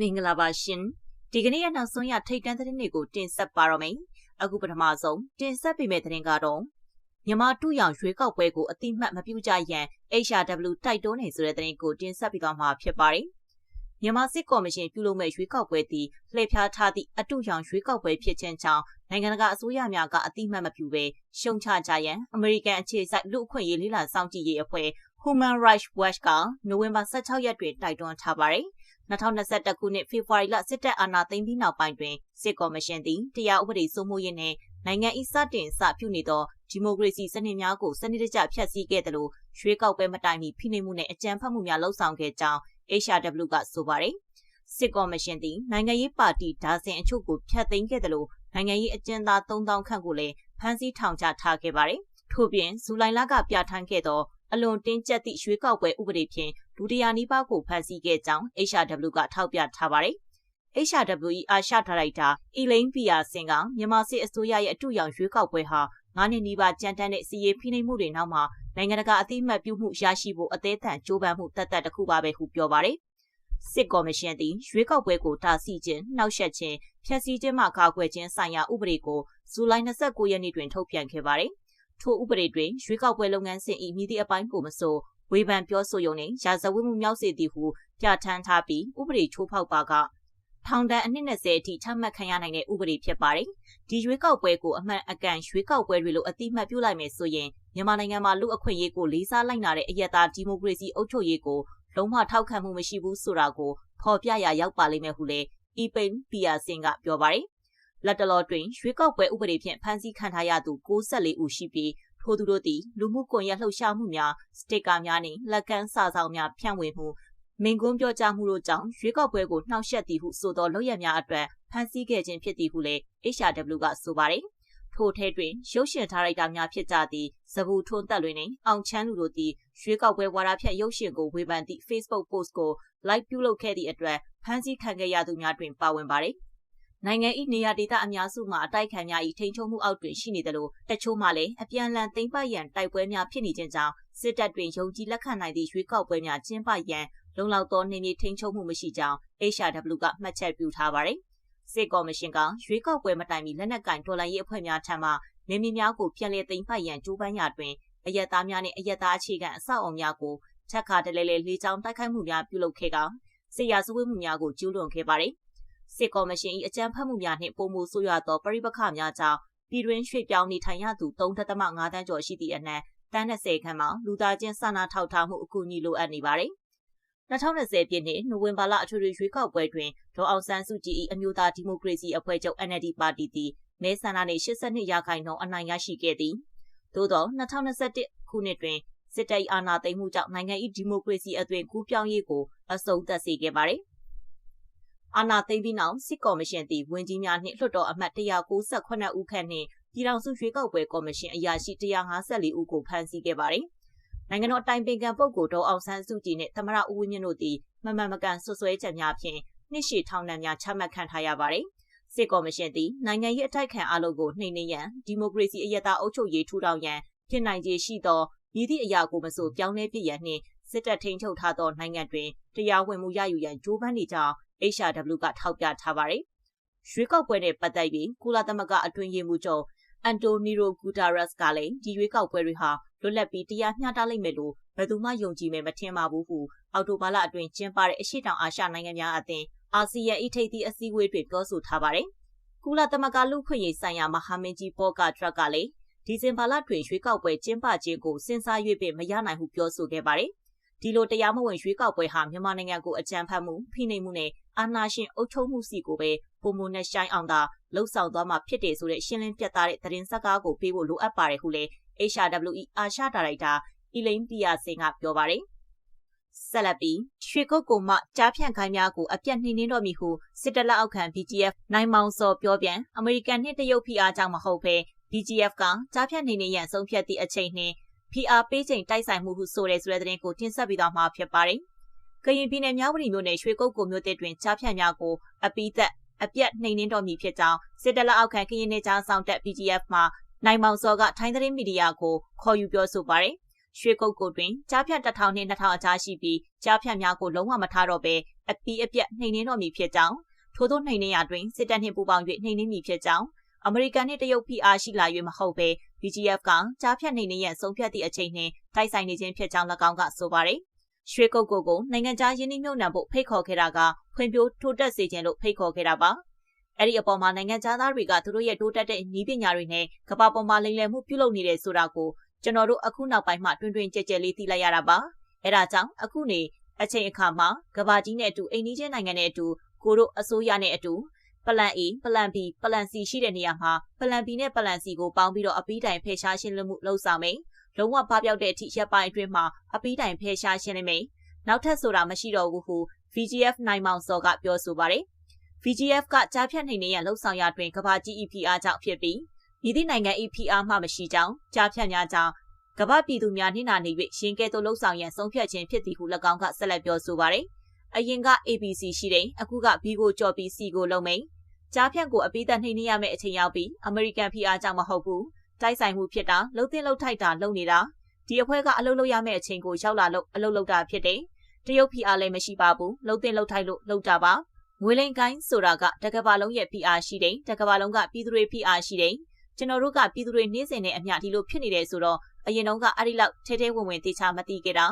မင်္ဂလာပါရှင်ဒီကနေ့ရနောက်ဆုံးရထိတ်တန့်သတင်းတွေကိုတင်ဆက်ပါရမယ်အခုပထမဆုံးတင်ဆက်ပေးမယ့်သတင်းကတော့မြန်မာတူရောင်ရွေးကောက်ပွဲကိုအတိမတ်မပြုကြရန် HRW တိုက်တွန်းနေဆိုတဲ့သတင်းကိုတင်ဆက်ပေးသွားမှာဖြစ်ပါတယ်မြန်မာစစ်ကော်မရှင်ပြုလုပ်မဲ့ရွေးကောက်ပွဲသည်လှည့်ဖျားထားသည့်အတူရောင်ရွေးကောက်ပွဲဖြစ်ခြင်းကြောင့်နိုင်ငံတကာအစိုးရများကအတိမတ်မပြုဘဲရှုံချကြရန်အမေရိကန်အခြေစိုက်လူ့အခွင့်အရေးလေးလာစောင့်ကြည့်ရေးအဖွဲ့ Human Rights Watch ကနိုဝင်ဘာ16ရက်တွင်တိုက်တွန်းထားပါတယ်။ 2021ခုနှစ်ဖေဖော်ဝါရီလစစ်တပ်အာဏာသိမ်းပြီးနောက်ပိုင်းတွင်စစ်ကော်မရှင်သည်တရားဥပဒေစိုးမိုးရေးနှင့်နိုင်ငံ၏စတင်စပြုနေသောဒီမိုကရေစီစနစ်များကိုစနစ်တကျဖျက်ဆီးခဲ့သလိုရွှေးကောက်ပွဲမတိုင်မီဖိနှိပ်မှုနှင့်အကြမ်းဖက်မှုများလှုံ့ဆော်ခဲ့ကြောင်း HRW ကဆိုပါတယ်။စစ်ကော်မရှင်သည်နိုင်ငံရေးပါတီဒါဇင်အချို့ကိုဖျက်သိမ်းခဲ့သလိုနိုင်ငံရေးအကျဉ်းသား3000ခန့်ကိုလည်းဖမ်းဆီးထောင်ချထားခဲ့ပါတယ်။ထို့ပြင်ဇူလိုင်လကပြဋ္ဌာန်းခဲ့သော အလွန်တင်းကျပ်သည့်ရွေးကောက်ပွဲဥပဒေဖြင့်ဒုတိယနီးပါးကိုဖန်ဆီးခဲ့ကြောင်း HRW ကထောက်ပြထားပါတယ်။ HRW ၏အာရှဒါရိုက်တာအီလိန်ပီယာစင်ကမြန်မာစစ်အစိုးရရဲ့အတူရောင်ရွေးကောက်ပွဲဟာငါးနှစ်နီးပါးကြမ်းတမ်းတဲ့စီရေးဖိနှိပ်မှုတွေနောက်မှာနိုင်ငံတကာအသိအမှတ်ပြုမှုရရှိဖို့အသေးအံကြိုးပမ်းမှုတတ်တတ်တစ်ခုပါပဲဟုပြောပါတယ်။စစ်ကော်မရှင်သည်ရွေးကောက်ပွဲကိုတာဆီခြင်းနှောက်ယှက်ခြင်းဖျက်ဆီးခြင်းမှကာကွယ်ခြင်းဆိုင်ရာဥပဒေကိုဇူလိုင်29ရက်နေ့တွင်ထုတ်ပြန်ခဲ့ပါတယ်။ ထိုဥပဒေတွင်ရွေးကောက်ပွဲလုပ်ငန်းစဉ်၏မြည်သည့်အပိုင်းကိုမဆိုဝေဖန်ပြောဆိုရုံနှင့်ရာဇဝတ်မှုမြောက်စေသည်ဟုပြဋ္ဌာန်းထားပြီးဥပဒေချိုးဖောက်ပါကထောင်ဒဏ်အနှစ်20အထိချမှတ်ခံရနိုင်တဲ့ဥပဒေဖြစ်ပါတယ်။ဒီရွေးကောက်ပွဲကိုအမှန်အကန်ရွေးကောက်ပွဲတွေလို့အတိမတ်ပြုလိုက်မယ်ဆိုရင်မြန်မာနိုင်ငံမှာလူအခွင့်အရေးကိုလေးစားလိုက်နာတဲ့အယက်သားဒီမိုကရေစီအုပ်ချုပ်ရေးကိုလုံးဝထောက်ခံမှုမရှိဘူးဆိုတာကိုဖော်ပြရရောက်ပါလိမ့်မယ်ဟုလည်းအီပိန်ပီယာစင်ကပြောပါတယ်။ လက်တလောတွင်ရွေးကောက်ပွဲဥပဒေဖြင့်ဖမ်းဆီးခံထားရသူ64ဦးရှိပြီးထို့သူတို့သည်လူမှုကွန်ရက်လှုပ်ရှားမှုများစတစ်ကာများနှင့်လက်ကမ်းစာဆောင်များဖြန့်ဝေမှုမင်ကွန်းပြောကြားမှုတို့ကြောင့်ရွေးကောက်ပွဲကိုနှောက်ယှက်သည်ဟုဆိုသောလုပ်ရများအတွက်ဖမ်းဆီးခဲ့ခြင်းဖြစ်သည်ဟုလည်း HRW ကဆိုပါတယ်။ထိုထဲတွင်ရုပ်ရှင်ဒါရိုက်တာများဖြစ်ကြသည့်ဇဘူထွန်းတက်လွင်နှင့်အောင်ချမ်းလူတို့သည်ရွေးကောက်ပွဲဝါဒဖြတ်ရုပ်ရှင်ကိုဝေဖန်သည့် Facebook post ကို like ပြုလုပ်ခဲ့သည့်အတွက်ဖမ်းဆီးခံခဲ့ရသူများတွင်ပါဝင်ပါတယ်။ နိုင်ငံ၏နေရာဒေသအများစုမှာအတိုက်ခံများ၏ထိန်းချုပ်မှုအောက်တွင်ရှိနေသလိုတချို့မှလည်းအပြန်အလှန်သိမ်းပိုက်ရန်တိုက်ပွဲများဖြစ်နေခြင်းကြောင့်စစ်တပ်တွင်ယုံကြည်လက်ခံနိုင်သည့်ရွေးကောက်ပွဲများကျင်းပရန်လုံလောက်သောနေမြေထိန်းချုပ်မှုမရှိကြောင်း HRW ကမှတ်ချက်ပြုထားပါတယ်။စစ်ကော်မရှင်ကရွေးကောက်ပွဲမတိုင်မီလက်နက်ကင်တော်လှန်ရေးအဖွဲ့များထံမှနေမြေများကိုပြန်လည်သိမ်းပိုက်ရန်ကြိုးပမ်းရာတွင်အယက်သားများနှင့်အယက်သားအခြေခံအဆောက်အအုံများကိုချက်ခါတလဲလဲလေးချောင်းတိုက်ခိုက်မှုများပြုလုပ်ခဲ့ကစစ်ရာဇဝတ်မှုများကိုကျူးလွန်ခဲ့ပါတယ်။ စစ်ကော်မရှင်၏အကြမ်းဖက်မှုများနှင့်ပုံမှုဆိုးရွားသောပရိပခများကြောင့်ပြည်တွင်းရွှေ့ပြောင်းနေထိုင်ရသူ3.5တန်းကျော်ရှိသည့်အနက်တန်း20ခန့်မှာလူသားချင်းစာနာထောက်ထားမှုအကူအညီလိုအပ်နေပါတယ်။2020ပြည့်နှစ်နိုဝင်ဘာလအထွေထွေရွေးကောက်ပွဲတွင်ဒေါ်အောင်ဆန်းစုကြည်၏အမျိုးသားဒီမိုကရေစီအဖွဲ့ချုပ် NLD ပါတီသည်မဲဆန္ဒနှင့်82ရာခိုင်နှုန်းအနိုင်ရရှိခဲ့သည်။သို့သော2021ခုနှစ်တွင်စစ်တပ်အာဏာသိမ်းမှုကြောင့်နိုင်ငံ၏ဒီမိုကရေစီအသွင်ကူးပြောင်းရေးကိုအဆုံးသတ်စေခဲ့ပါတယ်။ အာဏာသိမ်းပြီးနောက်စစ်ကော်မရှင်သည်ဝန်ကြီးများနှင့်လွှတ်တော်အမတ်198ဦးခန့်နှင့်ပြည်ထောင်စုရွေးကောက်ပွဲကော်မရှင်အရာရှိ154ဦးကိုဖမ်းဆီးခဲ့ပါတယ်။နိုင်ငံတော်တိုင်ပင်ခံပုဂ္ဂိုလ်ဒေါ်အောင်ဆန်းစုကြည်နှင့်သမရဦးဝင်းမြင့်တို့သည်မမှန်မကန်ဆွဆွဲချက်များဖြင့်နှစ်ရှည်ထောင်ဒဏ်များချမှတ်ခံထားရပါတယ်။စစ်ကော်မရှင်သည်နိုင်ငံရေးအထိုက်ခံအလုပ်ကိုနှိမ်နင်းရန်ဒီမိုကရေစီအယက်သားအုပ်ချုပ်ရေးထူထောင်ရန်ဖြစ်နိုင်ခြေရှိသောရည်သည့်အရာကိုမဆိုပြောင်းလဲပြရန်နှင့် စစ်တပ်ထိန်ချုပ်ထားသောနိုင်ငံတွင်တရားဝင်မှုရယူရန်ကြိုးပမ်းနေကြောင်း HRW ကထောက်ပြထားပါတယ်။ရွေးကောက်ပွဲနဲ့ပတ်သက်ပြီးကုလသမဂ္ဂအတွင်းရေးမှူးချုပ်အန်တိုနီရိုဂူတာရက်စ်ကလည်းဒီရွေးကောက်ပွဲတွေဟာလွတ်လပ်ပြီးတရားမျှတလိမ့်မယ်လို့ဘယ်သူမှယုံကြည်မယ်မထင်ပါဘူးဟုအော်တိုဘာလအတွင်းကျင်းပတဲ့အရှိတောင်အာရှနိုင်ငံများအသင်းအာဆီယံအထိပ်သီးအစည်းအဝေးတွင်ပြောဆိုထားပါတယ်။ကုလသမဂ္ဂလူ့ခွင့်ရေးဆိုင်ရာမဟာမင်းကြီးပေါ်ကာထရက်ကလည်းဒီဇင်ဘာလတွင်ရွေးကောက်ပွဲကျင်းပခြင်းကိုစဉ်းစား၍ပင်မရနိုင်ဟုပြောဆိုခဲ့ပါတယ်။ ဒီလိုတရားမဝင်ရွေးကောက်ပွဲဟာမြန်မာနိုင်ငံကိုအကြမ်းဖက်မှုဖိနှိပ်မှုနဲ့အာဏာရှင်အုပ်ချုပ်မှုစီကိုပဲပုံမနဲ့ရှိုင်းအောင်သာလှုပ်ဆောင်သွားမှာဖြစ်တယ်ဆိုတဲ့ရှင်းလင်းပြတ်သားတဲ့သတင်းစကားကိုပေးဖို့လိုအပ်ပါတယ်ဟုလည်း HRWE အာရှဒါရိုက်တာအီလိန်ပီယာစင်ကပြောပါတယ်ဆက်လက်ပြီးရွှေကုတ်ကုံမှကြားဖြန့်ခိုင်းများကိုအပြတ်နှိမ့်နှင်းတော့မည်ဟုစစ်တလက်အောက်ခံ BGF နိုင်မောင်စော်ပြောပြန်အမေရိကန်နှင့်တရုတ်ဖိအားကြောင့်မဟုတ်ဘဲ BGF ကကြားဖြန့်နှိမ့်နှင်းရန်ဆုံးဖြတ်သည့်အချိန်နှင့် ဖိအားပေးချိန်တိုက်ဆိုင်မှုဟုဆိုတဲ့ဆိုတဲ့သတင်းကိုတင်ဆက်ပေးသွားမှာဖြစ်ပါတယ်။ကရင်ပြည်နယ်မြဝတီမြို့နယ်ရွှေကုတ်ကိုမြို့တစ်တွင်ကြားဖြန့်များကိုအပိသက်အပြတ်နှိမ်နှင်းတော်မူဖြစ်ကြောင်းစစ်တပ်လက်အောက်ခံကရင်နယ်ကြားဆောင်တက် PGF မှနိုင်မောင်စောကထိုင်းသတင်းမီဒီယာကိုခေါ်ယူပြောဆိုပါတယ်။ရွှေကုတ်ကိုတွင်ကြားဖြတ်တစ်ထောင်နှင့်2000အကြားရှိပြီးကြားဖြတ်များကိုလုံးဝမထားတော့ဘဲအပီးအပြက်နှိမ်နှင်းတော်မူဖြစ်ကြောင်းထို့သောနှိမ်နှင်းရာတွင်စစ်တပ်နှင့်ပူးပေါင်း၍နှိမ်နှင်းမည်ဖြစ်ကြောင်းအမေရိကန်နှင့်တရုတ် PR ရှိလာ၍မဟုတ်ဘဲ BGF ကကြားဖြတ်နှိမ်နှင်းရန်ဆုံးဖြတ်သည့်အချိန်နှင့်တိုက်ဆိုင်နေခြင်းဖြစ်ကြောင်း၎င်းကဆိုပါရယ်ရွှေကုတ်ကိုကိုနိုင်ငံခြားယင်းနှိမ့်မြုပ်နှံဖို့ဖိတ်ခေါ်ခဲ့တာကဖွံ့ဖြိုးထိုးတက်စေခြင်းလို့ဖိတ်ခေါ်ခဲ့တာပါအဲ့ဒီအပေါ်မှာနိုင်ငံသားတွေကသူတို့ရဲ့တိုးတက်တဲ့ဤပညာတွေနဲ့ကမ္ဘာပေါ်မှာလိမ်လည်မှုပြုလုပ်နေတယ်ဆိုတာကိုကျွန်တော်တို့အခုနောက်ပိုင်းမှာတွင်တွင်ကြဲကြဲလေးသိလိုက်ရတာပါအဲဒါကြောင့်အခုနေအချိန်အခါမှာကဘာကြီးနဲ့အတူအိန္ဒိယနိုင်ငံနဲ့အတူကိုတို့အစိုးရနဲ့အတူ ပလန် A ပလန် B ပလန် C ရှိတဲ့နေရာမှာပလန် B နဲ့ပလန် C ကိုပေါင်းပြီးတော့အပီးတိုင်ဖယ်ရှားရှင်းလင်းမှုလှုပ်ဆောင်မယ်။လုံးဝပပျောက်တဲ့အထိရပ်ပိုင်းအတွင်းမှာအပီးတိုင်ဖယ်ရှားရှင်းလင်းမယ်။နောက်ထပ်ဆိုတာမရှိတော့ဘူးဟု VGF နိုင်မောင်စောကပြောဆိုပါတယ်။ VGF ကကြားဖြတ်နေနေရလှုပ်ဆောင်ရတွင်ကဘာကြီး EPR ကြောင့်ဖြစ်ပြီးဤသည့်နိုင်ငံ EPR မှမရှိကြောင်းကြားဖြတ်များကြောင့်ကမ္ဘာပြည်သူများနှိနာနေ၍ရှင်ကဲသို့လှုပ်ဆောင်ရန်ဆုံးဖြတ်ခြင်းဖြစ်သည်ဟု၎င်းကဆက်လက်ပြောဆိုပါရယ်အရင်က ABC ရှိတယ်အခုက B ကိုကြော်ပြီး C ကိုလုံးမိန် ကြားဖြန့်ကိုအပိသက်နှိမ့်နေရမယ့်အချိန်ရောက်ပြီးအမေရိကန် PR ကြောင့်မဟုတ်ဘူးတိုက်ဆိုင်မှုဖြစ်တာလှုပ်တင်လှုပ်ထိုက်တာလုပ်နေတာဒီအဖွဲကအလုပ်လုပ်ရမယ့်အချိန်ကိုရောက်လာလို့အလုပ်လုပ်တာဖြစ်တယ်တရုတ် PR လည်းမရှိပါဘူးလှုပ်တင်လှုပ်ထိုက်လို့လှုပ်တာပါငွေလိန်ကိုင်းဆိုတာကတကဘာလုံးရဲ့ PR ရှိတယ်တကဘာလုံးကပြည်သူတွေ PR ရှိတယ်ကျွန်တော်တို့ကပြည်သူတွေနှင်းစင်တဲ့အမျှဒီလိုဖြစ်နေတယ်ဆိုတော့အရင်တုန်းကအဲ့ဒီလောက်ထဲထဲဝင်ဝင်တေချာမသိခဲ့တာ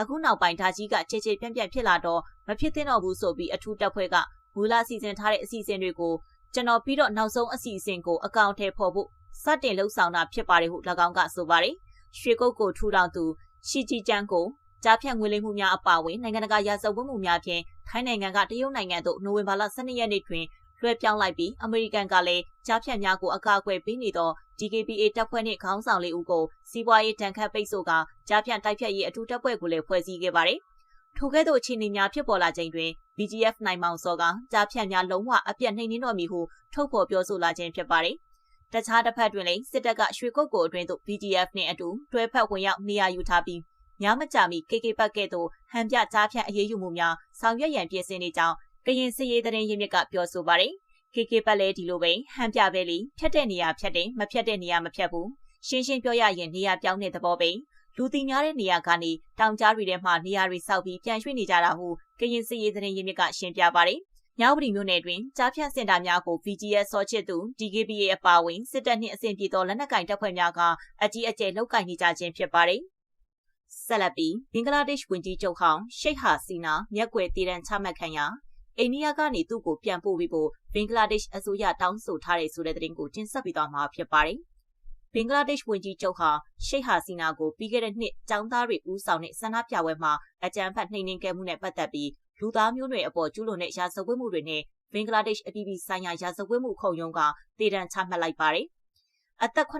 အခုနောက်ပိုင်းဓာကြီးကချေချေပြန့်ပြန့်ဖြစ်လာတော့မဖြစ်သင့်တော့ဘူးဆိုပြီးအထူးတပ်ဖွဲ့ကမူလစီစဉ်ထားတဲ့အစီအစဉ်တွေကို ကျွန်တော်ပြီးတော့နောက်ဆုံးအစီအစဉ်ကိုအကောင့်ထဲပေါ်ဖို့စတင်လှုပ်ဆောင်တာဖြစ်ပါတယ်ဟု၎င်းကဆိုပါတယ်ရွှေကုတ်ကိုထူထောင်သူရှီဂျီကျန်းကိုကြားဖြတ်ငွေလိမ်မှုများအပါအဝင်နိုင်ငံတကာရာဇဝတ်မှုများဖြင့်ထိုင်းနိုင်ငံကတရုတ်နိုင်ငံသို့နိုဝင်ဘာလ12ရက်နေ့တွင်လွှဲပြောင်းလိုက်ပြီးအမေရိကန်ကလည်းကြားဖြတ်များကိုအကာအကွယ်ပေးနေသော DKBA တပ်ဖွဲ့နှင့်ခေါင်းဆောင်လေးဦးကိုစီးပွားရေးတန်ခတ်ပိတ်ဆို့ကကြားဖြတ်တိုက်ဖြတ်ရေးအထူးတပ်ဖွဲ့ကိုလည်းဖွဲ့စည်းခဲ့ပါတယ်။ထိုကဲ့သို့အခြေအနေများဖြစ်ပေါ်လာချိန်တွင် BGF နိုင်မောင်စောကကြားဖြတ်များလုံးဝအပြတ်နှိမ်နှင်းတော်မူဟုထုတ်ဖော်ပြောဆိုလာခြင်းဖြစ်ပါတယ်။တခြားတစ်ဖက်တွင်လည်းစစ်တပ်ကရွှေကုတ်ကိုအတွင်းသို့ BGF နှင့်အတူတွဲဖက်ဝင်ရောက်နေရာယူထားပြီးညမကြမီ KK ဘက်ကဲ့သို့ဟန်ပြကြားဖြတ်အရေးယူမှုများဆောင်ရွက်ရန်ပြင်ဆင်နေကြောင်းကရင်စစ်ရေးသတင်းရင်းမြစ်ကပြောဆိုပါတယ်။ KK ပတ်လဲဒီလိုပဲဟန်ပြပဲလီဖြတ်တဲ့နေရာဖြတ်တယ်မဖြတ်တဲ့နေရာမဖြတ်ဘူးရှင်းရှင်းပြောရရင်နေရာပြောင်းတဲ့သဘောပဲလူသိများတဲ့နေရာကနေတောင်ကြားတွေထဲမှာနေရာတွေဆောက်ပြီးပြန်ရွှေ့နေကြတာဟု ကရင်စစ်ရေးသတင်းရင်းမြစ်ကရှင်းပြပါတယ်။မြောက်ပြည်မြို့နယ်တွင်ကြားဖြတ်စင်တာများကို VGS စောချစ်သူ DKBA အပါအဝင်စစ်တပ်နှင့်အဆင့်ပြေသောလက်နက်ကင်တပ်ဖွဲ့များကအကြီးအကျယ်လောက်ကင်နေကြခြင်းဖြစ်ပါတယ်။ဆက်လက်ပြီးဘင်္ဂလားဒေ့ရှ်ဝန်ကြီးချုပ်ဟောင်းရှိတ်ဟာစီနာမြက်ွယ်တည်တံချမှတ်ခံရာအိန္ဒိယကနေသူ့ကိုပြန်ပို့ပြီးဖို့ဘင်္ဂလားဒေ့ရှ်အစိုးရတောင်းဆိုထားတဲ့ဆိုတဲ့သတင်းကိုတင်ဆက်ပေးသွားမှာဖြစ်ပါတယ်။ ဘင်္ဂလားဒေ့ရှ်ဝန်ကြီးချုပ်ဟာရှိတ်ဟာစီနာကိုပြီးခဲ့တဲ့နှစ်ចောင်းသားတွေဦးဆောင်တဲ့ဆန္ဒပြပွဲမှာအကြမ်းဖက်နှိမ်နင်းခဲ့မှုနဲ့ပတ်သက်ပြီးလူသားမျိုးနွယ်အပေါ်ကျူးလွန်တဲ့ရာဇဝတ်မှုတွေနဲ့ဘင်္ဂလားဒေ့ရှ်အပြည်ပြည်ဆိုင်ရာရာဇဝတ်မှုခုံရုံးကတည်တံ့ချမှတ်လိုက်ပါတယ်။အသက်88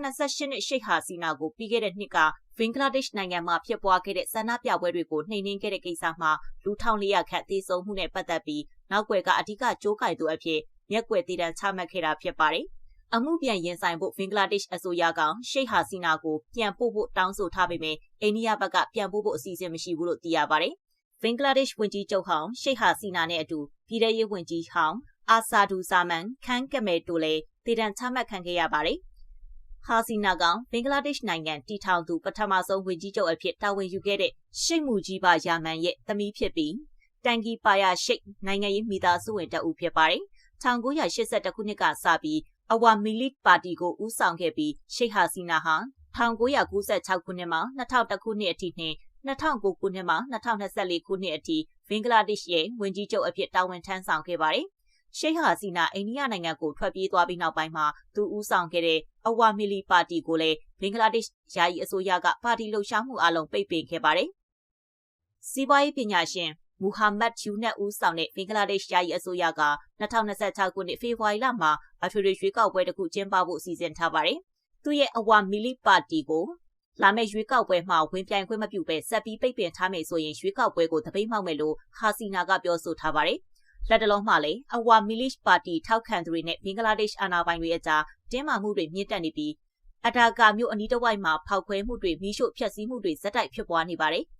နှစ်ရှိတ်ဟာစီနာကိုပြီးခဲ့တဲ့နှစ်ကဘင်္ဂလားဒေ့ရှ်နိုင်ငံမှာဖြစ်ပွားခဲ့တဲ့ဆန္ဒပြပွဲတွေကိုနှိမ်နင်းခဲ့တဲ့ကိစ္စမှာလူ1400ခန့်သေဆုံးမှုနဲ့ပတ်သက်ပြီးနောက်ွယ်ကအဓိကကြိုးကိုင်သူအဖြစ်မျက်ွယ်တည်တံချမှတ်ခဲ့တာဖြစ်ပါတယ်။ အမှုပြန်ရင်ဆိုင်ဖို့ဘင်္ဂလားဒေ့ရှ်အစိုးရကရှိတ်ဟာစီနာကိုပြန်ပို့ဖို့တောင်းဆိုထားပေမဲ့အိန္ဒိယဘက်ကပြန်ပို့ဖို့အစီအစဉ်မရှိဘူးလို့သိရပါတယ်။ဘင်္ဂလားဒေ့ရှ်ဝန်ကြီးချုပ်ဟောင်းရှိတ်ဟာစီနာနဲ့အတူပြည်ထရေးဝန်ကြီးဟောင်းအာဆာဒူဇာမန်ခန်းကမဲတို့လည်းတည်တံချမှတ်ခံခဲ့ရပါတယ်။ဟာစီနာကဘင်္ဂလားဒေ့ရှ်နိုင်ငံတီထောင်သူပထမဆုံးဝန်ကြီးချုပ်အဖြစ်တာဝန်ယူခဲ့တဲ့ရှိတ်မှုကြီးပါယာမန်ရဲ့သမီးဖြစ်ပြီးတန်ကီပါယာရှိတ်နိုင်ငံရေးမိသားစုဝင်တအုပ်ဖြစ်ပါတယ်။1982ခုနှစ်ကစပြီး အဝါမီလစ်ပါတီကိုဦးဆောင်ခဲ့ပြီးရှိတ်ဟာစီနာဟာ1996ခုနှစ်မှာ2001ခုနှစ်အထိနှင့်2009ခုနှစ်မှာ2024ခုနှစ်အထိဘင်္ဂလားဒေ့ရှ်ရဲ့ဝန်ကြီးချုပ်အဖြစ်တာဝန်ထမ်းဆောင်ခဲ့ပါတယ်။ရှိတ်ဟာစီနာအိန္ဒိယနိုင်ငံကိုထွက်ပြေးသွားပြီးနောက်ပိုင်းမှာသူဦးဆောင်ခဲ့တဲ့အဝါမီလီပါတီကိုလည်းဘင်္ဂလားဒေ့ရှ်ယာယီအစိုးရကပါတီလှုပ်ရှားမှုအလုံးပိတ်ပင်ခဲ့ပါတယ်။စီးပွားရေးပညာရှင် မူဟာမတ်ယူနက်ဦးဆောင်တဲ့ဘင်္ဂလားဒေ့ရှ်ယာယီအစိုးရက2026ခုနှစ်ဖေဖော်ဝါရီလမှာအထွေထွေရွေးကောက်ပွဲတစ်ခုကျင်းပဖို့စီစဉ်ထားပါတယ်။သူ့ရဲ့အဝါမီလီပါတီကိုလာမယ့်ရွေးကောက်ပွဲမှာဝင်ပြိုင်ခွင့်မပြုဘဲဆက်ပြီးပိတ်ပင်ထားမယ်ဆိုရင်ရွေးကောက်ပွဲကိုတပိတ်မှောက်မယ်လို့ဟာစီနာကပြောဆိုထားပါတယ်။လက်တလုံးမှလည်းအဝါမီလစ်ပါတီထောက်ခံသူတွေနဲ့ဘင်္ဂလားဒေ့ရှ်အာဏာပိုင်တွေအကြားတင်းမာမှုတွေမြင့်တက်နေပြီးအတာကာမြို့အနီးတစ်ဝိုက်မှာဖောက်ခွဲမှုတွေမိရှို့ဖျက်ဆီးမှုတွေဇက်တိုက်ဖြစ်ပွားနေပါတယ်။